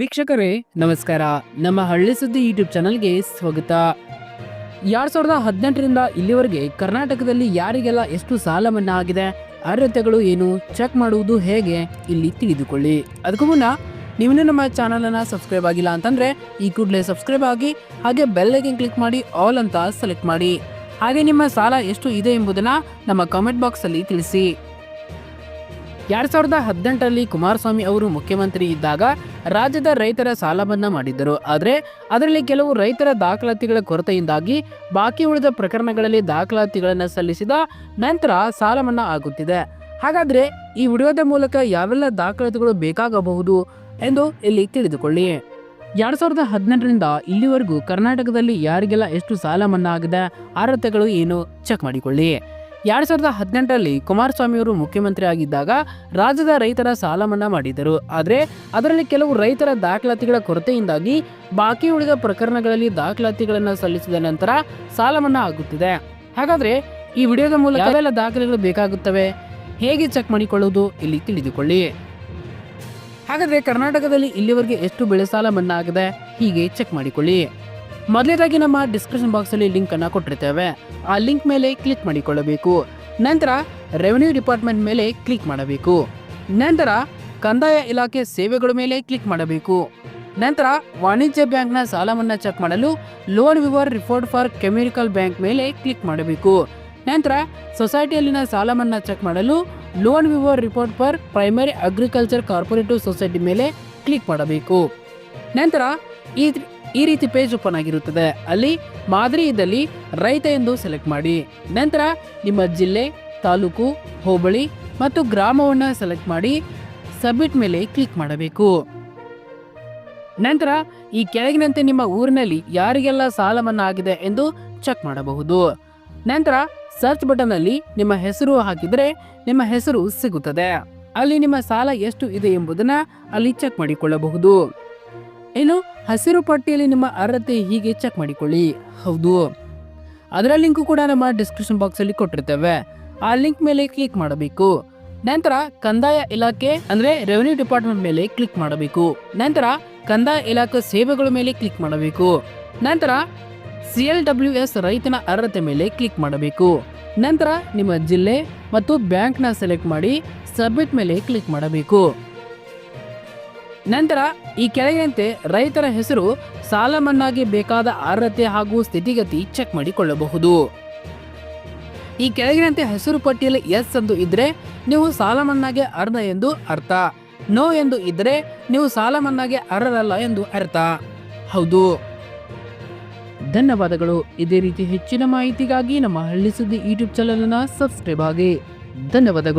ವೀಕ್ಷಕರೇ, ನಮಸ್ಕಾರ. ನಮ್ಮ ಹಳ್ಳಿ ಸುದ್ದಿ ಯೂಟ್ಯೂಬ್ ಚಾನಲ್ಗೆ ಸ್ವಾಗತ. ಎರಡ್ ಸಾವಿರದ ಹದಿನೆಂಟರಿಂದ ಇಲ್ಲಿವರೆಗೆ ಕರ್ನಾಟಕದಲ್ಲಿ ಯಾರಿಗೆಲ್ಲ ಎಷ್ಟು ಸಾಲ ಮನ್ನಾ ಆಗಿದೆ, ಅರ್ಹತೆಗಳು ಏನು ಚೆಕ್ ಮಾಡುವುದು ಹೇಗೆ, ಇಲ್ಲಿ ತಿಳಿದುಕೊಳ್ಳಿ. ಅದಕ್ಕೂ ಮುನ್ನ, ನೀವಿನ್ನೂ ನಮ್ಮ ಚಾನಲನ್ನು ಸಬ್ಸ್ಕ್ರೈಬ್ ಆಗಿಲ್ಲ ಅಂತಂದ್ರೆ, ಈ ಕೂಡಲೇ ಸಬ್ಸ್ಕ್ರೈಬ್ ಆಗಿ, ಹಾಗೆ ಬೆಲ್ಲೈಕನ್ ಕ್ಲಿಕ್ ಮಾಡಿ ಆಲ್ ಅಂತ ಸೆಲೆಕ್ಟ್ ಮಾಡಿ. ಹಾಗೆ ನಿಮ್ಮ ಸಾಲ ಎಷ್ಟು ಇದೆ ಎಂಬುದನ್ನ ನಮ್ಮ ಕಾಮೆಂಟ್ ಬಾಕ್ಸಲ್ಲಿ ತಿಳಿಸಿ. ಎರಡ್ ಸಾವಿರದ ಹದಿನೆಂಟರಲ್ಲಿ ಕುಮಾರಸ್ವಾಮಿ ಅವರು ಮುಖ್ಯಮಂತ್ರಿ ಇದ್ದಾಗ ರಾಜ್ಯದ ರೈತರ ಸಾಲ ಮನ್ನಾ ಮಾಡಿದ್ದರು. ಆದರೆ ಅದರಲ್ಲಿ ಕೆಲವು ರೈತರ ದಾಖಲಾತಿಗಳ ಕೊರತೆಯಿಂದಾಗಿ ಬಾಕಿ ಉಳಿದ ಪ್ರಕರಣಗಳಲ್ಲಿ ದಾಖಲಾತಿಗಳನ್ನು ಸಲ್ಲಿಸಿದ ನಂತರ ಸಾಲ ಮನ್ನಾ ಆಗುತ್ತಿದೆ. ಹಾಗಾದರೆ ಈ ವಿಡಿಯೋದ ಮೂಲಕ ಯಾವೆಲ್ಲ ದಾಖಲಾತಿಗಳು ಬೇಕಾಗಬಹುದು ಎಂದು ಇಲ್ಲಿ ತಿಳಿದುಕೊಳ್ಳಿ. ಎರಡ್ ಸಾವಿರದ ಹದಿನೆಂಟರಿಂದ ಇಲ್ಲಿವರೆಗೂ ಕರ್ನಾಟಕದಲ್ಲಿ ಯಾರಿಗೆಲ್ಲ ಎಷ್ಟು ಸಾಲ ಮನ್ನಾ ಆಗಿದೆ, ಅರ್ಹತೆಗಳು ಏನು ಚೆಕ್ ಮಾಡಿಕೊಳ್ಳಿ. ಎರಡ್ ಸಾವಿರದ ಹದಿನೆಂಟರಲ್ಲಿ ಕುಮಾರಸ್ವಾಮಿ ಅವರು ಮುಖ್ಯಮಂತ್ರಿ ಆಗಿದ್ದಾಗ ರಾಜ್ಯದ ರೈತರ ಸಾಲ ಮನ್ನಾ ಮಾಡಿದರು ಆದರೆ ಅದರಲ್ಲಿ ಕೆಲವು ರೈತರ ದಾಖಲಾತಿಗಳ ಕೊರತೆಯಿಂದಾಗಿ ಬಾಕಿ ಉಳಿದ ಪ್ರಕರಣಗಳಲ್ಲಿ ದಾಖಲಾತಿಗಳನ್ನು ಸಲ್ಲಿಸಿದ ನಂತರ ಸಾಲ ಮನ್ನಾ ಆಗುತ್ತಿದೆ. ಹಾಗಾದ್ರೆ ಈ ವಿಡಿಯೋದ ಮೂಲಕ ಯಾವೆಲ್ಲ ದಾಖಲೆಗಳು ಬೇಕಾಗುತ್ತವೆ? ಹೇಗೆ ಚೆಕ್ ಮಾಡಿಕೊಳ್ಳುವುದು? ಇಲ್ಲಿ ತಿಳಿದುಕೊಳ್ಳಿ. ಹಾಗಾದರೆ ಕರ್ನಾಟಕದಲ್ಲಿ ಇಲ್ಲಿವರೆಗೆ ಎಷ್ಟು ಬೆಳೆ ಸಾಲ ಮನ್ನಾ ಆಗಿದೆ? ಹೀಗೆ ಚೆಕ್ ಮಾಡಿಕೊಳ್ಳಿ. ಮೊದಲನೇದಾಗಿ ನಮ್ಮ ಡಿಸ್ಕ್ರಿಪ್ಷನ್ ಬಾಕ್ಸ್ ಅಲ್ಲಿ ಲಿಂಕ್ ಅನ್ನ ಕೊಟ್ಟಿರ್ತೇವೆ. ಆ ಲಿಂಕ್ ಮೇಲೆ ಕ್ಲಿಕ್ ಮಾಡಿಕೊಳ್ಳಬೇಕು. ನಂತರ ರೆವೆನ್ಯೂ ಡಿಪಾರ್ಟ್ಮೆಂಟ್ ಮೇಲೆ ಕ್ಲಿಕ್ ಮಾಡಬೇಕು. ನಂತರ ಕಂದಾಯ ಇಲಾಖೆ ಸೇವೆಗಳ ಮೇಲೆ ಕ್ಲಿಕ್ ಮಾಡಬೇಕು. ನಂತರ ವಾಣಿಜ್ಯ ಬ್ಯಾಂಕ್ನ ಮನ್ನಾ ಚೆಕ್ ಮಾಡಲು loan waiver report for commercial bank ಮೇಲೆ ಕ್ಲಿಕ್ ಮಾಡಬೇಕು. ನಂತರ ಸೊಸೈಟಿಯಲ್ಲಿನ ಸಾಲ ಮನ್ನಾ ಚೆಕ್ ಮಾಡಲು loan waiver report for primary agriculture cooperative society ಮೇಲೆ ಕ್ಲಿಕ್ ಮಾಡಬೇಕು. ನಂತರ ಈ ಈ ರೀತಿ ಪೇಜ್ ಓಪನ್ ಆಗಿರುತ್ತದೆ. ಅಲ್ಲಿ ಮಾದರಿ ಇದ್ದಲ್ಲಿ ರೈತ ಎಂದು ಸೆಲೆಕ್ಟ್ ಮಾಡಿ. ನಂತರ ನಿಮ್ಮ ಜಿಲ್ಲೆ, ತಾಲೂಕು, ಹೋಬಳಿ ಮತ್ತು ಗ್ರಾಮವನ್ನು ಸೆಲೆಕ್ಟ್ ಮಾಡಿ ಸಬ್ಮಿಟ್ ಮೇಲೆ ಕ್ಲಿಕ್ ಮಾಡಬೇಕು. ನಂತರ ಈ ಕೆಳಗಿನಂತೆ ನಿಮ್ಮ ಊರಿನಲ್ಲಿ ಯಾರಿಗೆಲ್ಲ ಸಾಲ ಮನ್ನಾ ಆಗಿದೆ ಎಂದು ಚೆಕ್ ಮಾಡಬಹುದು. ನಂತರ ಸರ್ಚ್ ಬಟನ್ ಅಲ್ಲಿ ನಿಮ್ಮ ಹೆಸರು ಹಾಕಿದರೆ ನಿಮ್ಮ ಹೆಸರು ಸಿಗುತ್ತದೆ. ಅಲ್ಲಿ ನಿಮ್ಮ ಸಾಲ ಎಷ್ಟು ಇದೆ ಎಂಬುದನ್ನ ಅಲ್ಲಿ ಚೆಕ್ ಮಾಡಿಕೊಳ್ಳಬಹುದು. ಇನ್ನು ಹಸಿರು ಪಟ್ಟಿಯಲ್ಲಿ ನಿಮ್ಮ ಅರ್ಹತೆ ಹೀಗೆ ಚೆಕ್ ಮಾಡಿಕೊಳ್ಳಿ. ಹೌದು. ಅದರ ಲಿಂಕು ಕೂಡ ನಮ್ಮ ಡಿಸ್ಕ್ರಿಪ್ಷನ್ ಬಾಕ್ಸ್ ಅಲ್ಲಿ ಕೊಟ್ಟಿರ್ತೇವೆ. ಆ ಲಿಂಕ್ ಮೇಲೆ ಕ್ಲಿಕ್ ಮಾಡಬೇಕು. ನಂತರ ಕಂದಾಯ ಇಲಾಖೆ ಅಂದ್ರೆ ರೆವೆನ್ಯೂ ಡಿಪಾರ್ಟ್ಮೆಂಟ್ ಮೇಲೆ ಕ್ಲಿಕ್ ಮಾಡಬೇಕು. ನಂತರ ಕಂದಾಯ ಇಲಾಖೆ ಸೇವೆಗಳ ಮೇಲೆ ಕ್ಲಿಕ್ ಮಾಡಬೇಕು. ನಂತರ ಸಿ ಎಲ್ ಡಬ್ಲ್ಯೂ ಎಸ್ ರೈತನ ಅರ್ಹತೆ ಮೇಲೆ ಕ್ಲಿಕ್ ಮಾಡಬೇಕು. ನಂತರ ನಿಮ್ಮ ಜಿಲ್ಲೆ ಮತ್ತು ಬ್ಯಾಂಕ್ನ ಸೆಲೆಕ್ಟ್ ಮಾಡಿ ಸಬ್ಮಿಟ್ ಮೇಲೆ ಕ್ಲಿಕ್ ಮಾಡಬೇಕು. ನಂತರ ಈ ಕೆಳಗಿನಂತೆ ರೈತರ ಹೆಸರು ಸಾಲ ಮನ್ನಾಗೆ ಬೇಕಾದ ಅರ್ಹತೆ ಹಾಗೂ ಸ್ಥಿತಿಗತಿ ಚೆಕ್ ಮಾಡಿಕೊಳ್ಳಬಹುದು. ಈ ಕೆಳಗಿನಂತೆ ಹೆಸರು ಪಟ್ಟಿಯಲ್ಲಿ ಎಸ್ ಎಂದು ಇದ್ರೆ ನೀವು ಸಾಲ ಮನ್ನಾಗೆ ಅರ್ಧ ಎಂದು ಅರ್ಥ. ನೋ ಎಂದು ಇದ್ರೆ ನೀವು ಸಾಲ ಮನ್ನಾಗೆ ಅರ್ಹರಲ್ಲ ಎಂದು ಅರ್ಥ. ಹೌದು. ಧನ್ಯವಾದಗಳು. ಇದೇ ರೀತಿ ಹೆಚ್ಚಿನ ಮಾಹಿತಿಗಾಗಿ ನಮ್ಮ ಹಳ್ಳಿ ಸುದ್ದಿ ಯೂಟ್ಯೂಬ್ ಚಾನಲ್ ಅನ್ನ ಸಬ್ಸ್ಕ್ರೈಬ್ ಆಗಿ ಧನ್ಯವಾದಗಳು.